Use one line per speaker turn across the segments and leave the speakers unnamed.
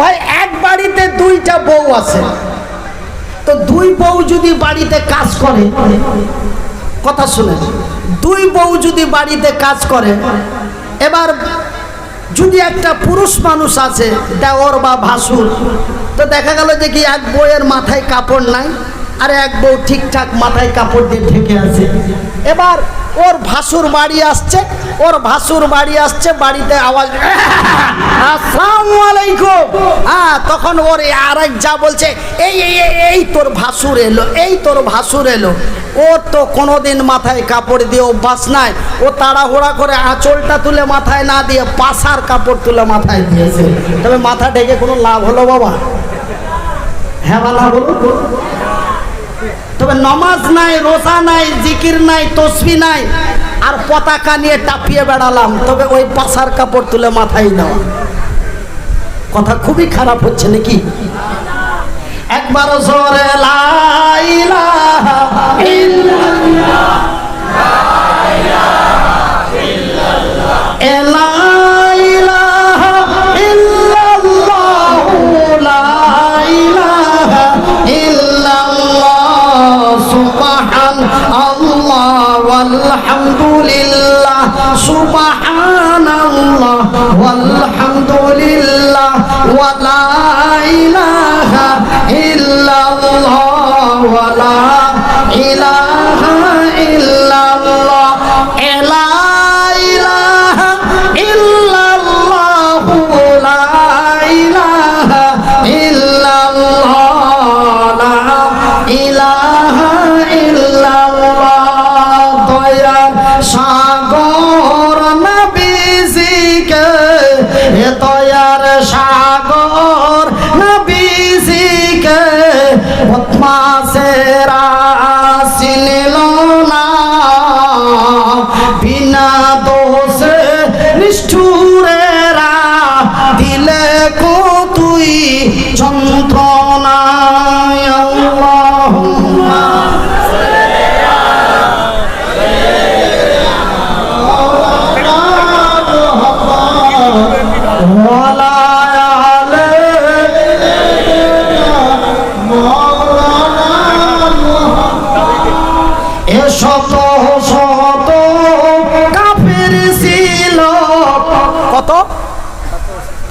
ভাই, এক বাড়িতে দুইটা বউ আছে। তো দুই বউ যদি বাড়িতে কাজ করে, কথা শুনে, দুই বউ যদি বাড়িতে কাজ করে, এবার যদি একটা পুরুষ মানুষ আছে, দেওর বা ভাসুর, তো দেখা গেল যে কি এক বউয়ের মাথায় কাপড় নাই, আর এক বউ ঠিকঠাক মাথায় কাপড় দিয়ে ঢেকে আছে। এবার ওর ভাসুর বাড়ি আসছে, ওর ভাসুর বাড়ি আসছে, বাড়িতে আওয়াজ আসসালামু আলাইকুম। হ্যাঁ তখন ওর আরেক যা বলছে, এই এই তোর ভাসুর এলো, এই তোর ভাসুর এলো। ওর তো কোনোদিন মাথায় কাপড় দিয়ে অভ্যাস নাই। ও তাড়াহুড়া করে আঁচলটা তুলে মাথায় না দিয়ে পাশার কাপড় তুলে মাথায় দিয়েছে। তবে মাথা ঢেকে কোনো লাভ হলো বাবা? হ্যাঁ বালা বলুন। তবে নমাজ নাই, রোজা নাই, জিকির নাই, তসবি নাই, আর পতাকা নিয়ে টাপিয়ে বেড়ালাম। তবে ওই পাশার কাপড় তুলে মাথায় দেওয়া কথা খুবই খারাপ হচ্ছে নাকি? একবার জোরে লাইলা আলহামদুলিল্লাহ সুবহানাল্লাহ ওয়ালহামদুলিল্লাহ ওয়ালা ইলাহা ইল্লাল্লাহ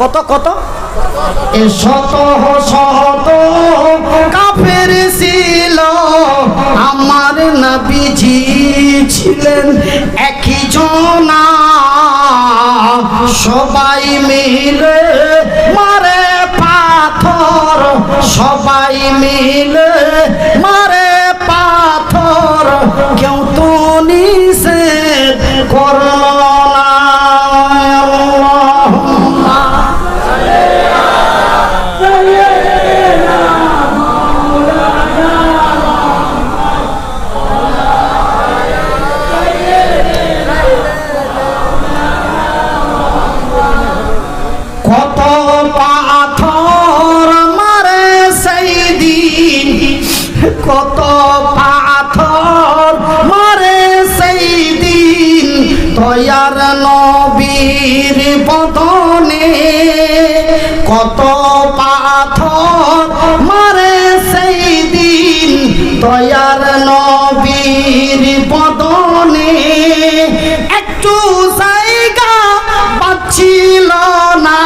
কত কত? এ শত শত কাফের ছিল আমার নবীজি ছিলেন একই জনা। সবাই মিলে মারে পাথর সবাই মিলে মারে পাথর। কেউ তো নিষেধ করল কত পাথর মারে সেই দিন তয়ার নবীর বদনে। একটু জায়গা পাচ্ছিল না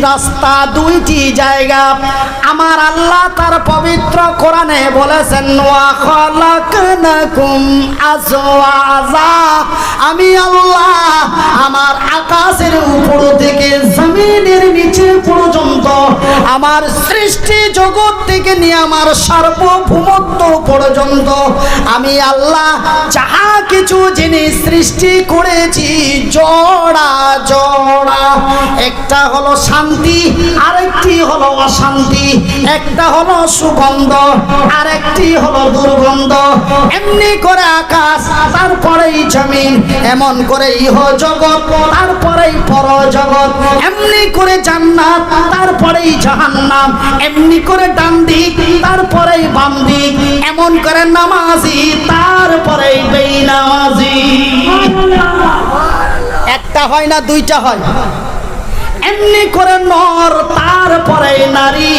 রাস্তা দুইটি জায়গা। আমার আল্লাহ তার পবিত্র কোরআনে বলেছেন আমি আল্লাহ আমার আকাশের উপর থেকে জমিনের নিচে পর্যন্ত আমার সৃষ্টি জগৎ থেকে নিয়ে আমার সার্বভৌমত্ব পর্যন্ত আমি আল্লাহ যাহা কিছু জিনিস সৃষ্টি করেছি, জড়া জড়া। একটা হলো শান্তি, আরেকটি হলো অশান্তি। একটা হলো সুগন্ধ, আরেকটি হলো দুর্গন্ধ। এমনি করে আকাশ, তারপরেই জমিন। এমন করে ইহ জগৎ, তারপরেই পর জগৎ। এমনি করে জান্নাত, তারপরেই জাহান্নাম। এমনি করে ডান দিক, তারপরেই বাম দিক। এমন করে নামাজি, তারপরেই বেনামাজি একটা হয় না দুইটা হয়। এমনি করে নর তারপরে নারী।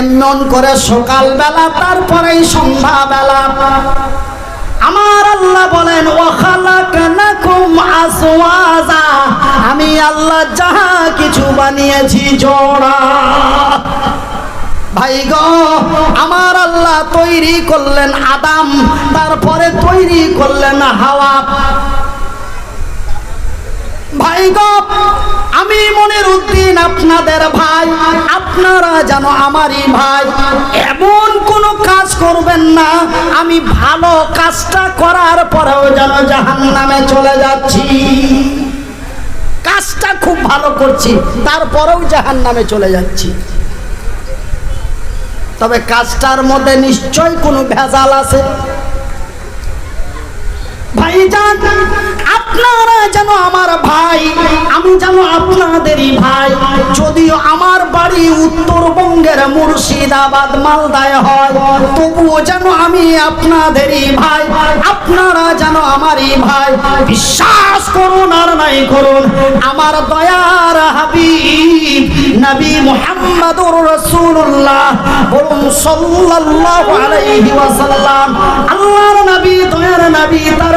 এমন করে সকালবেলা, তারপরেই সন্ধ্যাবেলা। আমার আল্লাহ বলেন আমি আল্লাহ যাহা কিছু বানিয়েছি, জোড়া। ভাই গো, আমার আল্লাহ তৈরি করলেন আদাম, তারপরে তৈরি করলেন হাওয়া। ভাই আমি মনের উদ্দিন আপনাদের ভাই। আপনারা যেন আমারই ভাই। এমন কোনো কাজ করবেন না। আমি ভালো কাজটা করার পরেও যেন জাহান নামে চলে যাচ্ছি। কাজটা খুব ভালো করছি, তারপরেও জাহান নামে চলে যাচ্ছি। তবে কাজটার মধ্যে নিশ্চয় কোনো ভেজাল আছে। ভাইজান, আপনারা যেন আমার ভাই, আমি যেন আপনাদেরই ভাই। যদিও আমার বাড়ি উত্তরবঙ্গের মুর্শিদাবাদ, মালদায় হয়, তবুও যেন আমি আপনাদেরই ভাই, আপনারা যেন আমারই ভাই। বিশ্বাস করুন আর নাই করুন, আমার দয়ার হাবিব নবী মুহাম্মদুর রাসূলুল্লাহ বলুন সাল্লাল্লাহু আলাইহি ওয়াসাল্লাম, আল্লাহর নবী, দয়ার নবী, তার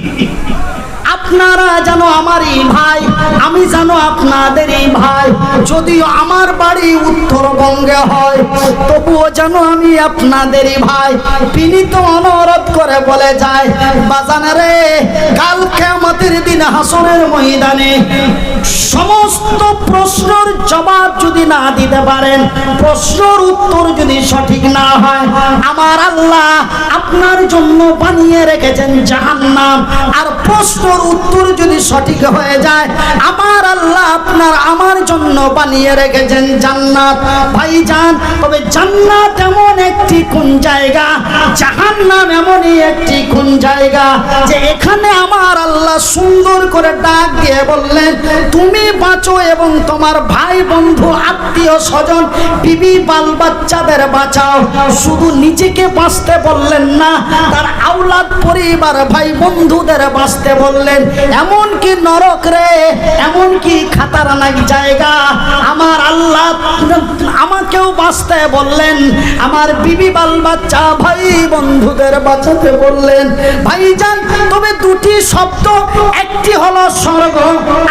আপনারা যেন আমারই ভাই, আমি যেন আপনাদেরই ভাই। যদিও আমার বাড়ি উত্তরবঙ্গে হয়, তবুও যেন আমি আপনাদেরই ভাই। তিনি তো অনুরোধ করে বলে যায় বাজানারে কাল কেমতের দিন হাসনের ময়দানে সমস্ত প্রশ্নের জবাব যদি না দিতে পারেন, প্রশ্নের উত্তর যদি সঠিক না হয়, আমার আল্লাহ আপনার জন্য বানিয়ে রেখেছেন জাহান্নাম। আর প্রশ্নের উত্তর যদি সঠিক হয়ে যায়, আমার আল্লাহ আপনার আমার জন্য বানিয়ে রেখেছেন জান্নাত। ভাইজান, তবে জান্নাত এমন একটি কোন জায়গা? জাহান্নাম এমনই একটি কোন জায়গা যে এখানে আমার আল্লাহ সুন্দর করে ডাক দিয়ে বললেন তুমি বাঁচো এবং তোমার ভাই, বন্ধু, আত্মীয়, স্বজন, বিবি, বাল বাচ্চাদের বাঁচাও। শুধু নিজেকে বাঁচতে বললেন না, তার আওলাদ, পরিবার, ভাই, বন্ধুদের বাঁচতে বললেন। এমন কি নরক রে এমন কি খাতারনাক জায়গা। আমার আল্লাহ আমাকেও বাঁচতে বললেন। আমার বিবি, বাল বাচ্চা, ভাই, বন্ধুদের বাঁচাতে বললেন। ভাইজান, তবে দুটি শব্দ, একটি হলো স্বর্গ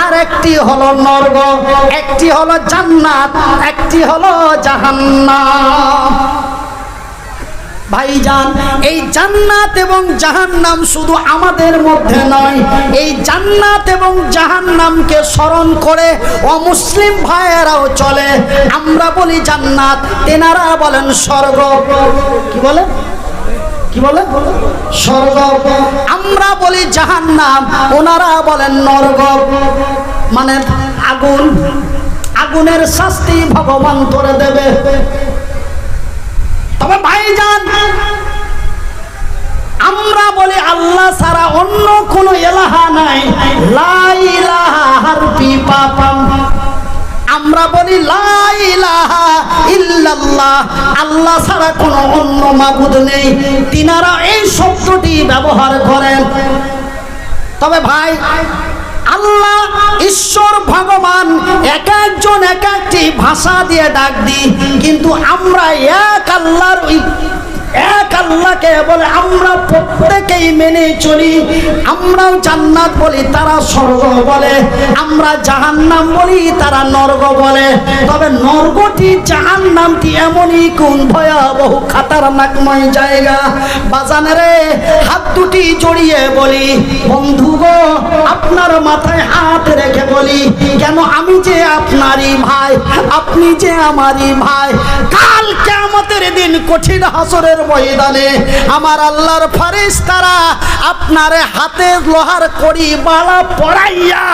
আর একটি হলো নর্গ, একটি হলো জান্নাত, একটি হলো জাহান্নাম। ভাইজান, এই জান্নাত এবং জাহান্নাম শুধু আমাদের মধ্যে নয়, এই জান্নাত এবং জাহান্নামকে স্মরণ করে অমুসলিম ভাইয়েরাও চলে। আমরা বলি জান্নাত, তেনারা বলেন স্বর্গ। কি বলে? কি বলে? স্বর্গ। আমরা বলি জাহান্নাম, ওনারা বলেন নরক মানে আগুন, আগুনের শাস্তি ভগবান করে দেবে। তবে ভাইজান, আমরা বলি আল্লাহ ছাড়া অন্য কোন এলাহা নাই। পাপাম আমরা বলি আল্লাহ ছাড়া কোনো অন্য মাবুদ নেই। তিনারা এই শব্দটি ব্যবহার করেন। তবে ভাই আল্লাহ ঈশ্বর ভগবান, এক একজন এক একটি ভাষা দিয়ে ডাক দিই। কিন্তু আমরা এক আল্লাহর এক বলে, আমরা প্রত্যেকেই মেনে চলি। আমরাও জান্নাত বলি, তারা স্বর্গ বলে। আমরা বলি, তারা নর্গ বলে। তবে নর্গটি এমনই কোন ভয়াবহ জায়গা? হাত দুটি জড়িয়ে বলি, বন্ধু গো, আপনার মাথায় হাত রেখে বলি, কেন আমি যে আপনারই ভাই? আপনি যে আমারই ভাই? কাল কেমতের দিন কঠিন হাসরের ময়দানে আমার আল্লাহর ফারিস তারা আপনার হাতের লোহার করি বালা পড়াইয়া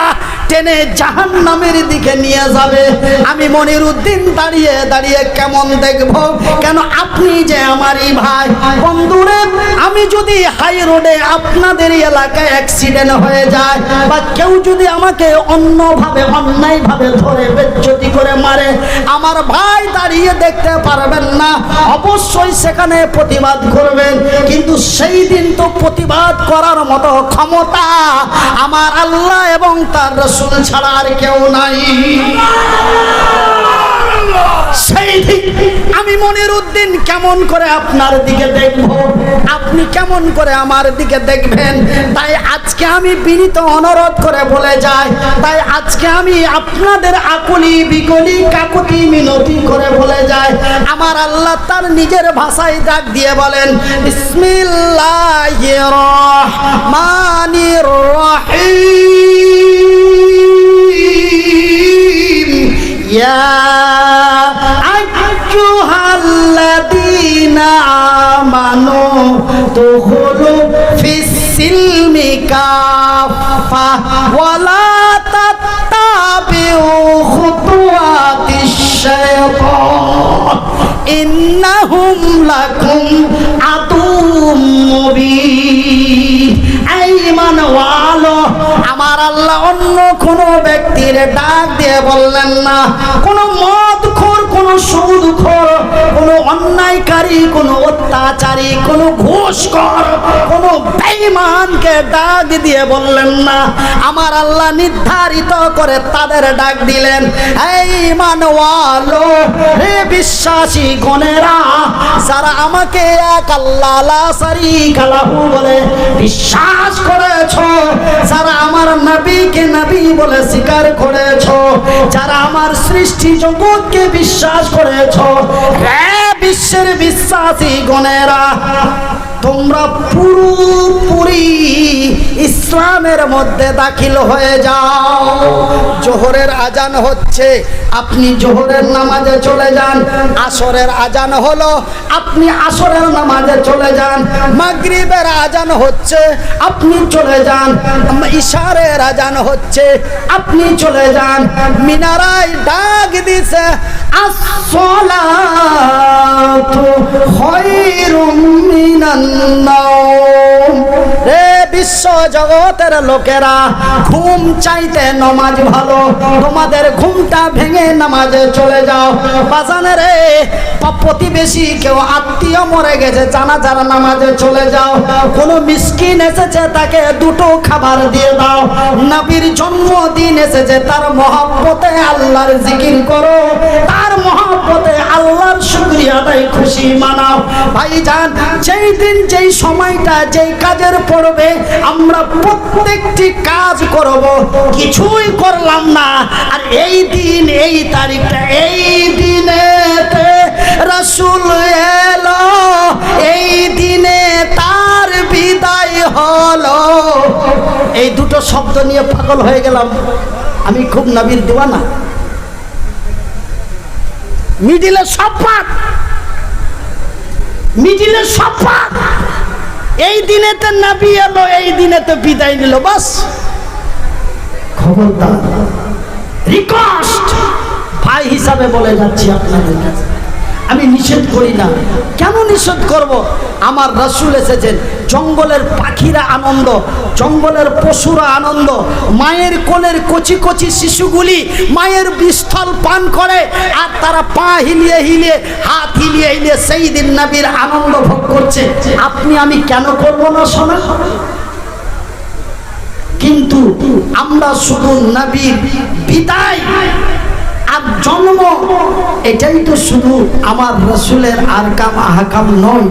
টেনে জাহান নামের দিকে নিয়ে যাবে। আমি মনির উদ্দিন দাঁড়িয়ে দাঁড়িয়ে কেমন দেখব? কেন আপনি যে আমারই ভাই? বন্ধুরে, আমি যদি হাই রোডে আপনাদের এলাকায় অ্যাক্সিডেন্ট হয়ে যায় বা কেউ যদি আমাকে অন্যভাবে, অন্যায়ভাবে ধরে বেজ্জতি করে মারে, আমার ভাই দাঁড়িয়ে দেখতে পারবেন না। অবশ্যই সেখানে প্রতিবাদ করবেন। কিন্তু সেই দিন তো প্রতিবাদ করার মতো ক্ষমতা আমার আল্লাহ এবং তার রসুল ছাড়া আর কেউ নাই। সেই দিন আমি মনের উদ্দিন কেমন করে আপনার দিকে দেখব? আপনি কেমন করে আমার দিকে দেখবেন? তাই আজকে আমি বিনীত অনুরোধ করে বলে যাই। তাই আজকে আমি আপনাদের আকুলি বিকলি কাকুতি মিনতি করে বলে যাই। আমার আল্লাহ তার নিজের ভাষায় ডাক দিয়ে বলেন, বিসমিল্লাহির রহমানির তাদখুলু ফিসিলমি কাফা ওয়ালা তাতাবিউ খুতুওয়াতিশ শাইতান ইন্নাহুম লাকুম আদুম মুবিন। আইমান ওয়ালো আমার আল্লাহ অন্য কোন ব্যক্তির ডাক দিয়ে বললেন না, কোন মত খোর কোন অন্যায়কারী, কোন অত্যাচারী, কোন কোন ডাক দিয়ে বললেন না। আমার আল্লাহ নির্ধারিত করে তাদের ডাক দিলেন, এই মানওয়ালো হে বিশ্বাসী গণেরা, যারা আমাকে এক আল্লাহ শারীকা বলে বিশ্বাস করেছ, যারা আমার নবীকে নবী বলে স্বীকার করেছ, যারা আমার সৃষ্টি জগৎকে বিশ্বাস করেছ? হ্যাঁ বিশ্বের বিশ্বাসী গণেরা তোমরা পুরোপুরি ইসলামের মধ্যে দাখিল হয়ে যাও। জোহরের আজান হচ্ছে, আপনি জোহরের নামাজে চলে যান। আসরের আজান হলো, আপনি আসরের নামাজে চলে যান। মাগরিবের আজান হচ্ছে, আপনি চলে যান। ইশারের আজান হচ্ছে, আপনি চলে যান। মিনারায় ডাক দিছে, আসসালাতু খায়রুম মিনান বিশ্ব জগতের লোকেরা, ঘুম চাইতে নমাজ ভালো। তোমাদের ঘুমটা ভেঙে নামাজে চলে যাও। বাজানে রে প্রতিবেশী কেউ আত্মীয় মরে গেছে জানা যারা নামাজে চলে যাও। কোনো মিসকিন এসেছে, তাকে দুটো খাবার দিয়ে দাও। নবীর জন্মদিন এসেছে, তার মহাব্বতে আল্লাহর জিকির করো। তার মহাব্বতে আল্লাহর শুক্রিয়া আদায় খুশি মানাও। ভাইজান, যেই দিন, যেই সময়টা, যেই কাজের পড়বে, আমরা প্রত্যেকটি কাজ করব। কিছুই করলাম না। আর এই দিন, এই তারিখটা, এই দিনেতে রসুল এলো। এই দিনে তার বিদায় হলো। এই দুটো শব্দ নিয়ে পাগল হয়ে গেলাম। আমি খুব নবীর দিওয়ানা। মিডিলে সব পাক। মিডিলে সব পাক। এই দিনেতে নাবি এলো, এই দিনে তো বিদায় নিল, বাস। খবরদার। রিকোয়েস্ট ভাই হিসাবে বলে যাচ্ছি আপনাদের কাছে। আমি নিষেধ করি না। কেন নিষেধ করব? আমার রসুল এসেছেন। জঙ্গলের পাখিরা আনন্দ, জঙ্গলের পশুরা আনন্দ। মায়ের কোলের কচি কচি শিশুগুলি মায়ের বিস্থল পান করে আর তারা পা হিলিয়ে হিলিয়ে, হাত হিলিয়ে হিলিয়ে সেই দিন নাবির আনন্দ ভোগ করছে। আপনি আমি কেন করব না শোনা? কিন্তু আমরা শুধু নবীর বিদায় আর জন্ম। এটাই তো শুধু আমার রসুলের আরকাম আহকাম নয়।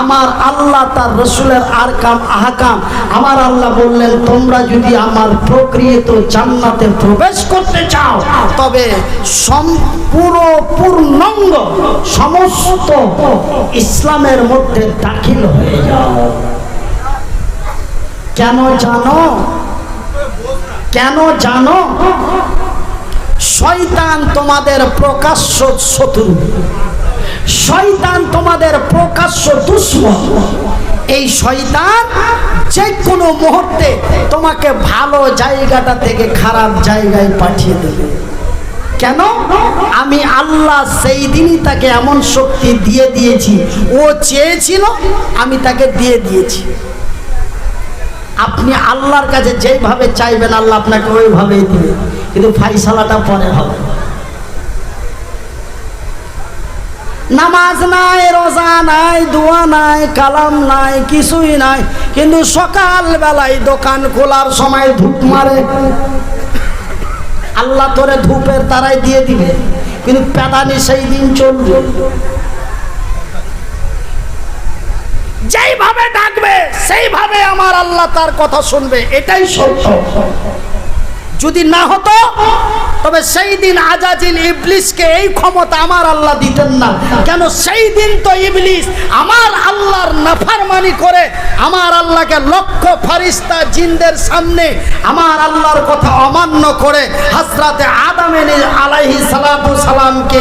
আমার আল্লাহ তার রসুলের আরকাম আহকাম। আমার আল্লাহ বললেন, তোমরা যদি আমার প্রক্রিয়ত জান্নাতে প্রবেশ করতে চাও, তবে সম্পূর্ণ পূর্ণাঙ্গ সমস্ত ইসলামের মধ্যে দাখিল হয়ে যাও। কেন জানো? কেন জানো? শয়তান তোমাদের প্রকাশ্য শত্রু। শয়তান তোমাদের প্রকাশ্য দুশ্মন। এই শয়তান যে কোনো মুহূর্তে তোমাকে ভালো জায়গাটা থেকে খারাপ জায়গায় পাঠিয়ে দেবে। কেন? আমি আল্লাহ সেই দিনই তাকে এমন শক্তি দিয়ে দিয়েছি। ও চেয়েছিল, আমি তাকে দিয়ে দিয়েছি। আপনি আল্লাহর কাছে যেইভাবে চাইবেন, আল্লাহ আপনাকে ওইভাবেই দিবে। কিন্তু ফাইসালাটা পরে হবে। নামাজ নাই, রোজা নাই, দোয়া নাই, কালাম নাই, কিছুই নাই। কিন্তু সকাল বেলায় দোকান খোলার সময় ধূপ মারে। আল্লাহ তোরে ধূপের তারাই দিয়ে দিবে, কিন্তু প্যাদানি সেই দিন চলবে। যেইভাবে ডাকবে, সেইভাবে আমার আল্লাহ তার কথা শুনবে, এটাই সত্য। যদি না হতো, তবে সেই দিন আজাজিল ইবলিসকে এই ক্ষমতা আমার আল্লাহ দিতেন না। কেন সেই দিন তো ইবলিস আমার আল্লাহর নাফারমানি করে আমার আল্লাহকে লক্ষ ফারিস্তা জিনদের সামনে আমার আল্লাহর কথা অমান্য করে হাসরাতে আদামে আলাইহি সালাতু সালামকে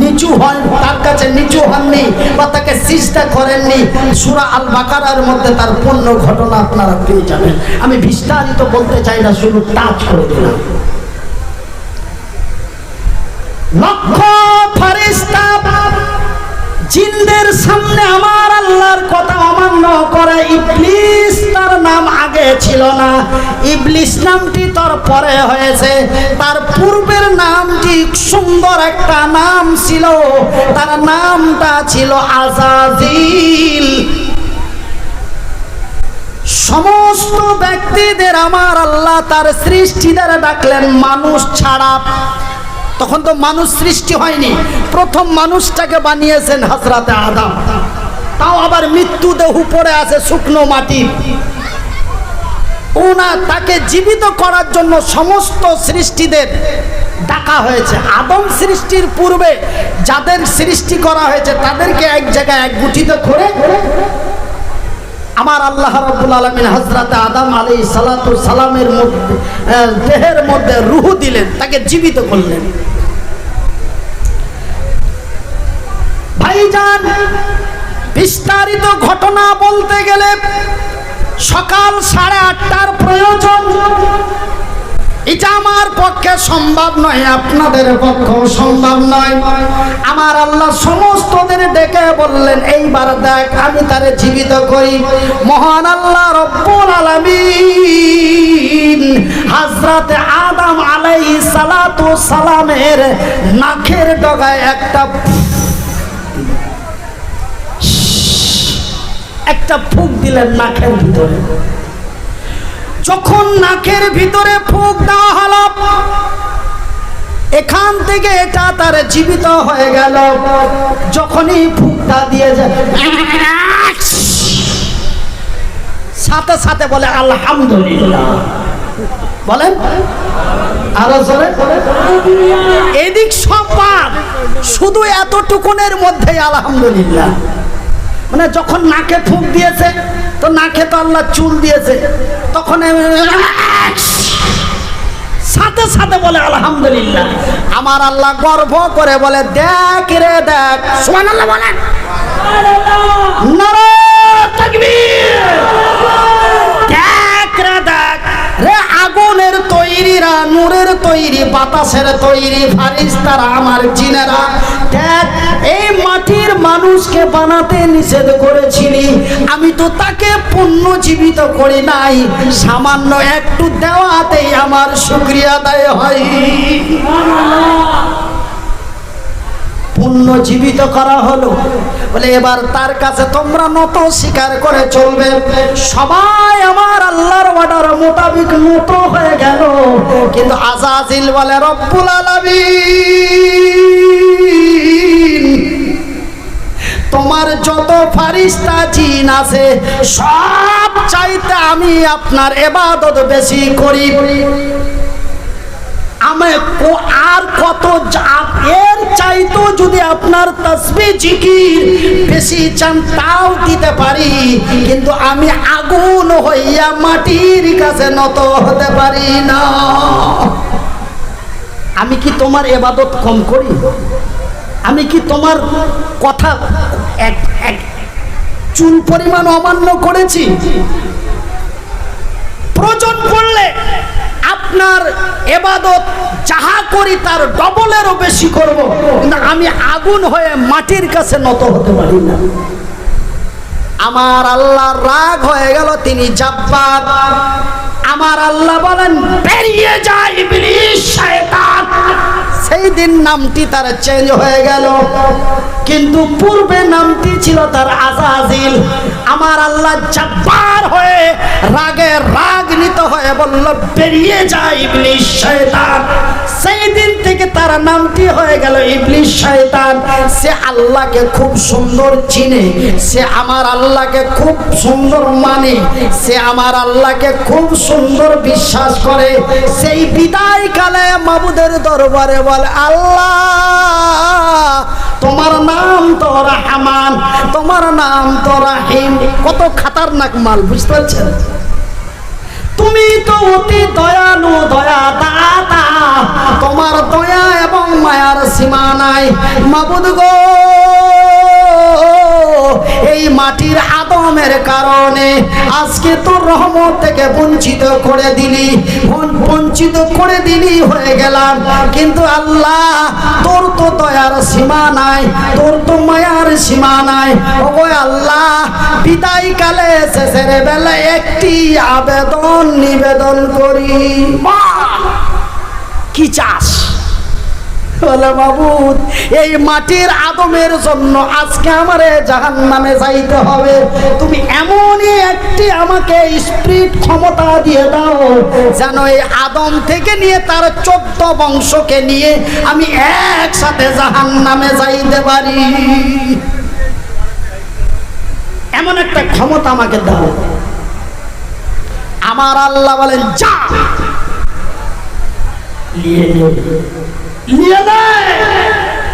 নিচু হন, তার কাছে নিচু হননি বা তাকে সিজদা করেননি। সূরা আল বাকারার মধ্যে তার পূর্ণ ঘটনা আপনারা পেয়ে যাবেন। আমি বিস্তারিত বলতে চাই না, শুধু টাচ জিনদের সামনে আমার আল্লাহর কথা অমান্য করে। ইবলিস তার নাম আগে ছিল না। ইবলিস নামটি তার পরে হয়েছে। তার পূর্বের নামটি সুন্দর একটা নাম ছিল। তার নামটা ছিল আজাজিল। সমস্ত ব্যক্তিদের আমার আল্লাহ তার সৃষ্টি দ্বারা ডাকলেন, মানুষ ছাড়া। তখন তো মানুষ সৃষ্টি হয়নি। প্রথম মানুষটাকে বানিয়েছেন হাজরাতে আদাম। তাও আবার মৃত্যু দেহ পড়ে আছে শুকনো মাটি। ওনা তাকে জীবিত করার জন্য সমস্ত সৃষ্টিদের ডাকা হয়েছে। আদম সৃষ্টির পূর্বে যাদের সৃষ্টি করা হয়েছে, তাদেরকে এক জায়গায় একগুঠিত করে আমার আল্লাহ রব্বুল আলমিন হজরত আদম আলী সালাতু সালামের মধ্যে দেহের মধ্যে রুহু দিলেন, তাকে জীবিত করলেন। ভাইজান, বিস্তারিত ঘটনা বলতে গেলে সকাল সাড়ে আটটার প্রয়োজন। এটা আমার পক্ষে সম্ভব নয়, আপনাদের পক্ষেও সম্ভব নয়। আমার আল্লাহ সমস্তদের ডেকে বললেন, এইবার দেখ, আমি তারে জীবিত করি। মহান আল্লাহ রব্বুল আলামিন হাজরাতে আদম আলাইহি সালাতু সালামের নাকের ডগায় একটা একটা ফুক দিলেন নাকের ভিতরে। যখন নাকের ভিতরে ফুক দেওয়া হলো, এখান থেকে এটা তার জীবিত হয়ে গেল। যখনই ফুকটা দিয়ে যায়, সাথে সাথে বলে, আলহামদুলিল্লাহ। বলেন, আরও জোরে এদিক সব শুধু এতটুকুনের মধ্যে আলহামদুলিল্লাহ। মানে যখন নাকে ফুক দিয়েছে, তো নাকে তো আল্লাহ চুল দিয়েছে। তখন সাথে সাথে বলে, আলহামদুলিল্লাহ। আমার আল্লাহ গর্ব করে বলে, দেখ রে, দেখ। বলেন। দেখ রে দেখ। রে, আগুনের তৈরিরা, নূরের তৈরি, বাতাসের তৈরি, ফারিস্তারা, আমার জিনেরা। দেখ এই মাটির মানুষকে বানাতে নিষেধ করেছিলি। আমি তো তাকে পূর্ণ জীবিত করি নাই। সামান্য একটু দেওয়াতেই আমার শুক্রিয়া আদায় হয়। পুণ্য জীবিত করা হলো। বলে এবার তার কাছে তোমরা নত স্বীকার করে চলবে। সবাই আমার আল্লাহর অর্ডার মোতাবিক নত হয়ে গেল। কিন্তু আজাজিল বলে, রব্বুল আলামিন! ফারিস্তা জিন আছে, সব চাইতে আমি আপনার এবাদত বেশি করি। আমি আর কত এর চাইতো যদি আপনার তসবি জিকির বেশি চান, তাও দিতে পারি। কিন্তু আমি আগুন হইয়া মাটির কাছে নত হতে পারি না। আমি কি তোমার এবাদত কম করি? আমি কি তোমার কথা এক এক চুল পরিমাণ অমান্য করেছি। প্রয়োজন পড়লে আপনার এবাদত যাহা করি তার ডবলেরও বেশি করব। কিন্তু আমি আগুন হয়ে মাটির কাছে নত হতে পারি না। আমার আল্লাহ রাগ হয়ে গেল, তিনি জাব্বার। আমার আল্লাহ বলেন, বেরিয়ে যায় ইবলিস, শয়তান। সেই দিন নামটি তার চেঞ্জ হয়ে গেল। কিন্তু পূর্বে নামটি ছিল তার আজাজিল। আমার আল্লাহ জাব্বার হয়ে রাগে রাগনিত হয়ে বলল, বেরিয়ে যায় ইবলিস শয়তান। সেই দিন থেকে তার নামটি হয়ে গেল ইবলিস শয়তান। সে আল্লাহকে খুব সুন্দর চিনে, সে আমার আল্লাহকে খুব সুন্দর মানে সে আমার আল্লাহকে খুব সুন্দর বিশ্বাস করে। সেই বিদায় কালে মাবুদের দরবারে বলে, আল্লাহ, তোমার নাম তো রহমান, তোমার নাম তো রাহিম। কত খাতারনাক মাল, বুঝতে পারছেন? তুমি তো অতি দয়ালু দয়া দাতা তোমার দয়া এবং মায়ার সীমা নাই। মাবুদ গো। এই মাটির আদমের কারণে আজকে তোর রহমত থেকে বঞ্চিত করে দিলি বঞ্চিত করে দিলি হয়ে গেলাম। কিন্তু আল্লাহ, তোর তো দয়ার সীমা নাই, তোর তো মায়ার সীমা নাই। ওগো আল্লাহ বিদায় কালে শেষের বেলা একটি আবেদন নিবেদন করি। কি চাস? বলে এই মাটির আদমের জন্য আজকে আমারে জাহান নামে যাইতে হবে। তুমি এমনই একটি আমাকে স্পিরিট ক্ষমতা দিয়ে দাও, যেন এই আদম থেকে নিয়ে তার চোদ্দ বংশকে নিয়ে আমি একসাথে জাহান নামে যাইতে পারি। এমন একটা ক্ষমতা আমাকে দাও। আমার আল্লাহ বলেন, যা, নিয়ে নে নিয়ে নে